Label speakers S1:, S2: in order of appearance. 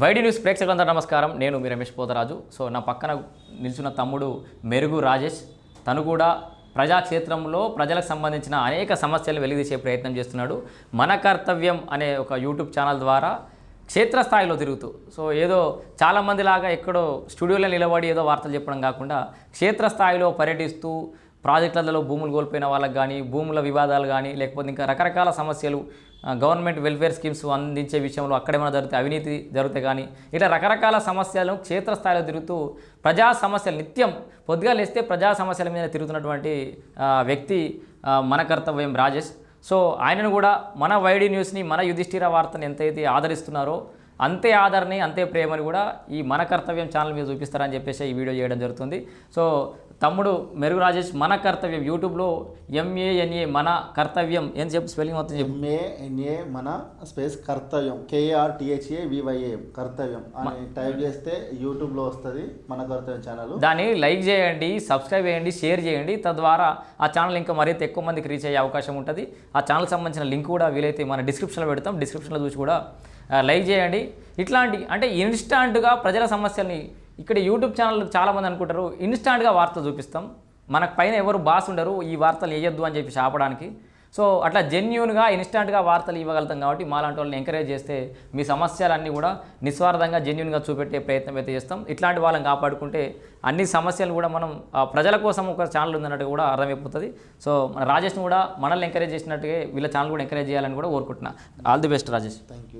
S1: YD news ప్రేక్షకులందరూ నమస్కారం. నేను మీ రమేష్ పోతరాజు. సో నా పక్కన నిల్చున్న తమ్ముడు మెరుగు రాజేష్. తను కూడా ప్రజాక్షేత్రంలో ప్రజలకు సంబంధించిన అనేక సమస్యలు వెలిగిసే ప్రయత్నం చేస్తున్నాడు. మన కర్తవ్యం అనే ఒక యూట్యూబ్ ఛానల్ ద్వారా క్షేత్రస్థాయిలో తిరుగుతూ. సో ఏదో చాలామంది లాగా ఎక్కడో స్టూడియోలో నిలబడి ఏదో వార్తలు చెప్పడం కాకుండా క్షేత్రస్థాయిలో పర్యటిస్తూ ప్రాజెక్టులలో భూములు కోల్పోయిన వాళ్ళకి కానీ భూముల వివాదాలు కానీ లేకపోతే ఇంకా రకరకాల సమస్యలు గవర్నమెంట్ వెల్ఫేర్ స్కీమ్స్ అందించే విషయంలో అక్కడేమైనా జరిగితే అవినీతి జరిగితే కానీ ఇట్లా రకరకాల సమస్యలను క్షేత్రస్థాయిలో తిరుగుతూ ప్రజా సమస్యలు నిత్యం పొద్దుగా లేస్తే ప్రజా సమస్యల మీద తిరుగుతున్నటువంటి వ్యక్తి మన కర్తవ్యం రాజేష్. సో ఆయనను కూడా మన వైడి న్యూస్ని మన యుధిష్ఠిర వార్తను ఎంతైతే ఆదరిస్తున్నారో అంతే ఆదరణని అంతే ప్రేమని కూడా ఈ మన కర్తవ్యం ఛానల్ మీద చూపిస్తారని చెప్పేసి ఈ వీడియో చేయడం జరుగుతుంది. సో తమ్ముడు మెరుగు రాజేష్ మన కర్తవ్యం యూట్యూబ్లో ఎంఏఎన్ఏ మన కర్తవ్యం ఏం చెప్పి స్పెల్లింగ్ మొత్తం చెప్పు.
S2: ఎంఏఎన్ఏ మన స్పేస్ కర్తవ్యం కేఆర్టీహెచ్ఏ వివైఏ కర్తవ్యం అని టైప్ చేస్తే యూట్యూబ్లో వస్తుంది మన కర్తవ్యం ఛానల్.
S1: దాన్ని లైక్ చేయండి సబ్స్క్రైబ్ చేయండి షేర్ చేయండి. తద్వారా ఆ ఛానల్ ఇంకా మరింత ఎక్కువ మందికి రీచ్ అయ్యే అవకాశం ఉంటుంది. ఆ ఛానల్ సంబంధించిన లింక్ కూడా వీలైతే మన డిస్క్రిప్షన్లో పెడతాం. డిస్క్రిప్షన్లో చూసి కూడా లైక్ చేయండి. ఇట్లాంటి అంటే ఇన్స్టాంట్గా ప్రజల సమస్యల్ని ఇక్కడ యూట్యూబ్ ఛానల్ చాలామంది అనుకుంటారు ఇన్స్టాంట్గా వార్తలు చూపిస్తాం. మనకు పైన ఎవరు బాస్ ఉండరు ఈ వార్తలు వేయొద్దు అని చెప్పి ఆపడానికి సో అట్లా జెన్యున్గా ఇన్స్టాంట్గా వార్తలు ఇవ్వగలుగుతాం కాబట్టి మాలాంటి వాళ్ళని ఎంకరేజ్ చేస్తే మీ సమస్యలన్నీ కూడా నిస్వార్థంగా జెన్యున్గా చూపెట్టే ప్రయత్నం అయితే చేస్తాం. ఇట్లాంటి వాళ్ళని కాపాడుకుంటే అన్ని సమస్యలు కూడా మనం ప్రజల కోసం ఒక ఛానల్ ఉందన్నట్టు కూడా అర్థమైపోతుంది. సో మన రాజేష్ని కూడా మనల్ని ఎంకరేజ్ చేసినట్టుగా వీళ్ళ ఛానల్ కూడా ఎంకరేజ్ చేయాలని కూడా కోరుకుంటున్నా. All the best Rajesh.
S2: Thank you